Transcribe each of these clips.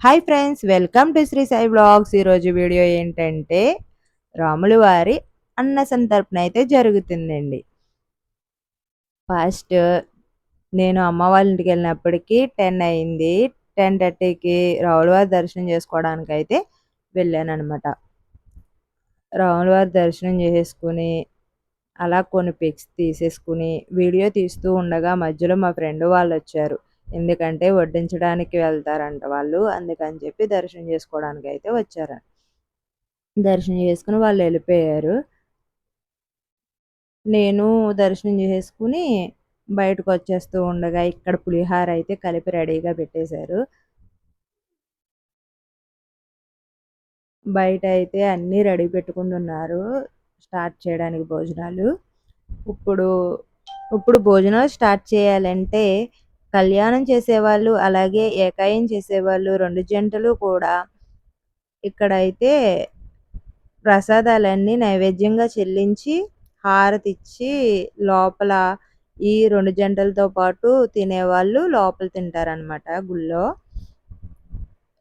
Hi friends welcome to Sri Sai blogs ఈరోజు video ఏంటంటే రాములు వారి అన్న సంతర్పణ అయితే జరుగుతుందండి. ఫస్ట్ నేను అమ్మ వాళ్ళ ఇంటికి వెళ్ళినప్పటికీ టెన్ అయింది. టెన్ థర్టీకి రాములు వారి దర్శనం చేసుకోవడానికి అయితే వెళ్ళాను అనమాట రాముల వారి దర్శనం చేసేసుకుని అలా కొన్ని పిక్స్ తీసేసుకుని వీడియో తీస్తూ ఉండగా మధ్యలో మా ఫ్రెండ్ వాళ్ళు వచ్చారు. ఎందుకంటే వడ్డించడానికి వెళ్తారంట వాళ్ళు. అందుకని చెప్పి దర్శనం చేసుకోవడానికి అయితే వచ్చారు. దర్శనం చేసుకుని వాళ్ళు వెళ్ళిపోయారు. నేను దర్శనం చేసుకుని బయటకు వచ్చేస్తూ ఉండగా ఇక్కడ పులిహార అయితే కలిపి రెడీగా పెట్టేశారు. బయట అయితే అన్నీ రెడీ పెట్టుకుంటున్నారు స్టార్ట్ చేయడానికి భోజనాలు. ఇప్పుడు ఇప్పుడు భోజనాలు స్టార్ట్ చేయాలంటే కళ్యాణం చేసేవాళ్ళు అలాగే ఏకాయం చేసేవాళ్ళు రెండు జంటలు కూడా ఇక్కడైతే ప్రసాదాలన్నీ నైవేద్యంగా చెల్లించి హారతిచ్చి లోపల ఈ రెండు జంటలతో పాటు తినేవాళ్ళు లోపల తింటారనమాట గుళ్ళో.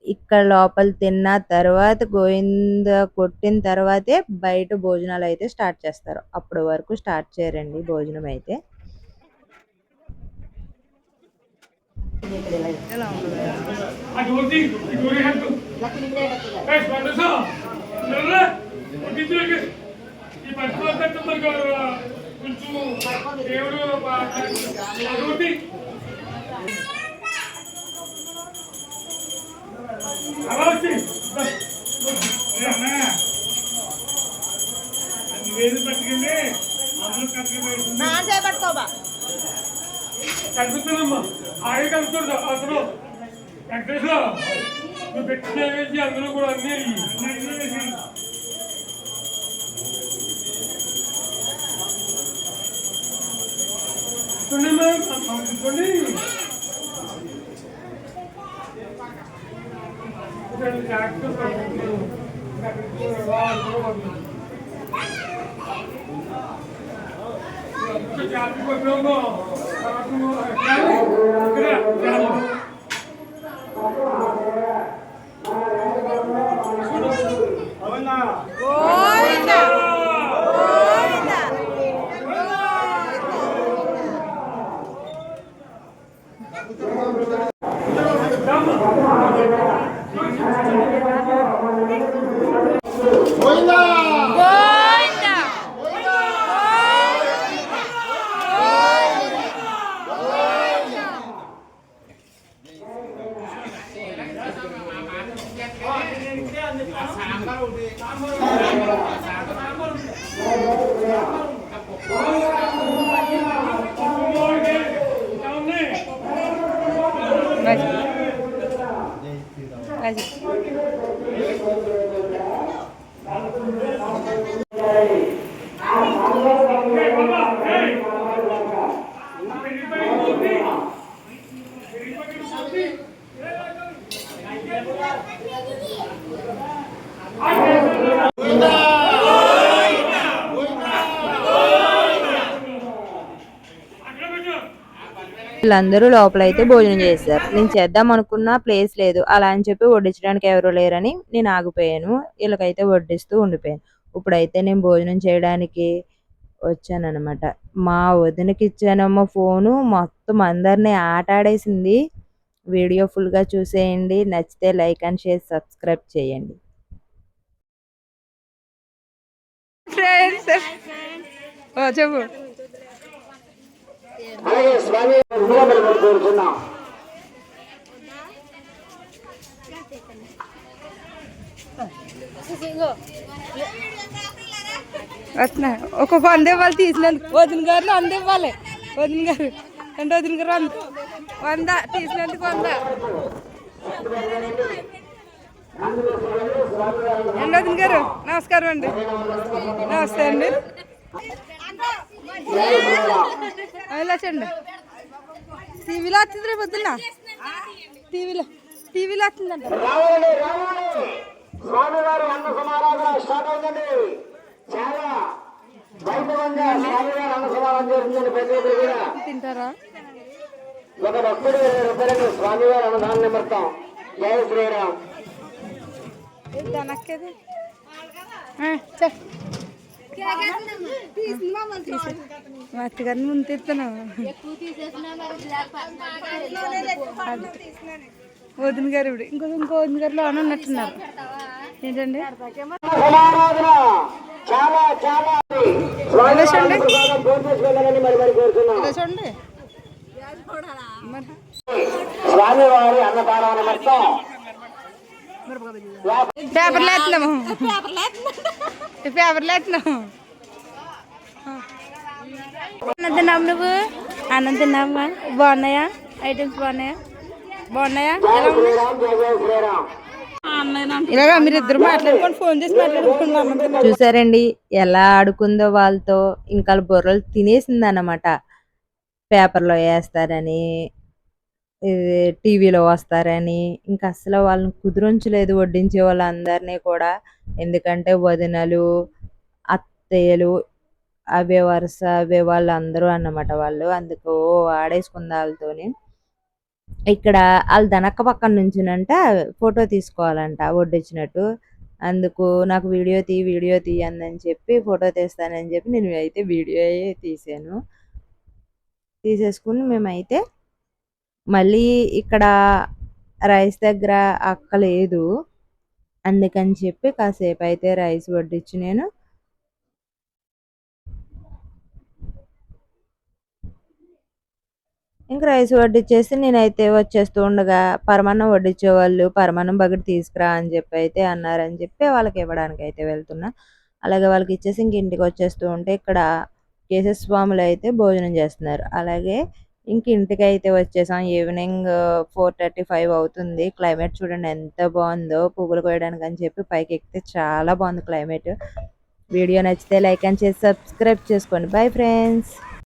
ఇక్కడ లోపల తిన్న తర్వాత గోవింద కొట్టిన తర్వాతే బయట భోజనాలు అయితే స్టార్ట్ చేస్తారు. అప్పటి వరకు స్టార్ట్ చేయరండి భోజనం అయితే. తొందరగా కొంచెం దేవుడు కట్టుకెళ్ళి పట్టుకోబా. కలుపుతున్నామ్మా ఆగే కలుపుతుంది అసలు వెంకటేశ్వర నువ్వు పెట్టిన వేసి అందులో కూడా అన్ని అన్ని వేసి చూడమ్మా చూడండి వీళ్ళందరూ లోపల అయితే భోజనం చేశారు. నేను చేద్దాం అనుకున్న ప్లేస్ లేదు. అలా అని చెప్పి వడ్డించడానికి ఎవరు లేరని నేను ఆగిపోయాను. వీళ్ళకైతే వడ్డిస్తూ ఉండిపోయాను. ఇప్పుడైతే నేను భోజనం చేయడానికి వచ్చానన్నమాట. మా వదినకి ఇచ్చానమ్మో ఫోను మొత్తం అందరినీ ఆట ఆడేసింది వీడియో ఫుల్గా చూసేయండి నచ్చితే లైక్ అండ్ షేర్ సబ్స్క్రైబ్ చేయండి. ఫ్రెండ్స్ ఓ చెప్పు. వస్తున్నా ఒక వంద ఇవ్వాలి తీసినందుకు. వదిన గారు వంద ఇవ్వాలి. వదిన గారు. అంటే వదిన గారు వంద. వంద తీసినందుకు వంద. అండి వదిన గారు నమస్కారం అండి. నమస్తే అండి. ఇలా టీవీలో వచ్చింది రేపు పొద్దున్న? టీవీలో. టీవీలో వచ్చిందంట రావాలి రావాలి. స్వామివారి అన్న సమారాధన స్టార్ట్ అవుతుంది చాలా వైభవంగా స్వామివారి అన్న సమారాధన జరుగుతుంది ప్రతి ఒక్కరు కూడా. తింటారా? ఒక భక్తుడు ఇరవై రూపాయలకు స్వామివారి అన్నదాన నిమిత్తం జై శ్రీరామ్. అత్తగారిని ముందు వదిన గారు ఇప్పుడు ఇంకో ఇంకో వదిన గారు లోన ఉన్నట్టున్నారు ఏంటండి? చూడండి స్వామివారి అన్నదానాన్ని మొత్తం పేపర్లు వేస్తున్నాము. పేపర్లు వేస్తున్నాము. అన్నం తిన్నావు నువ్వు? అన్నం తిన్నావా? బాగున్నాయా? ఐటమ్స్ బాగున్నాయా? బాగున్నాయా? ఇలాగా మీరు ఇద్దరు మాట్లాడుకొని ఫోన్ చేసి మాట్లాడుకుంటున్నాం చూసారండి ఎలా ఆడుకుందో వాళ్ళతో ఇంకా వాళ్ళ బుర్రలు తినేసింది అన్నమాట పేపర్లో వేస్తారని టీవీలో వస్తారని ఇంకా అసలు వాళ్ళని కుదురుంచలేదు వడ్డించే వాళ్ళందరినీ కూడా. ఎందుకంటే వదినలు అత్తయ్యలు అవే వరుస అవే వాళ్ళు అందరూ అన్నమాట వాళ్ళు. అందుకు ఆడేసుకుంది వాళ్ళతోని. ఇక్కడ వాళ్ళ దనక్క పక్కన నుంచునంట ఫోటో తీసుకోవాలంట వడ్డించినట్టు అందుకు నాకు వీడియో తీ వీడియో తీయందని చెప్పి ఫోటో తీస్తానని చెప్పి నేను అయితే వీడియో తీసాను. తీసేసుకుని మేమైతే మళ్ళీ ఇక్కడ రైస్ దగ్గర అక్క లేదు అందుకని చెప్పి కాసేపు అయితే రైస్ వడ్డించి నేను ఇంక రైస్ వడ్డిచ్చేసి నేనైతే వచ్చేస్తూ ఉండగా పరమాన్నం వడ్డించేవాళ్ళు పరమాన్నం బకెట్ తీసుకురా అని చెప్పి అయితే అన్నారని చెప్పి వాళ్ళకి ఇవ్వడానికి అయితే వెళ్తున్నా. అలాగే వాళ్ళకి ఇచ్చేసి ఇంక ఇంటికి వచ్చేస్తూ ఉంటే ఇక్కడ కేశవ స్వాములు అయితే భోజనం చేస్తున్నారు. అలాగే ఇంక ఇంటికి అయితే వచ్చేసాం. ఈవినింగ్ ఫోర్ థర్టీ ఫైవ్ అవుతుంది. క్లైమేట్ చూడండి ఎంత బాగుందో. పువ్వులు కోయడానికి అని చెప్పి పైకి ఎక్కితే చాలా బాగుంది క్లైమేట్. వీడియో నచ్చితే లైక్ అండ్ చేసి సబ్స్క్రైబ్ చేసుకోండి. Bye friends.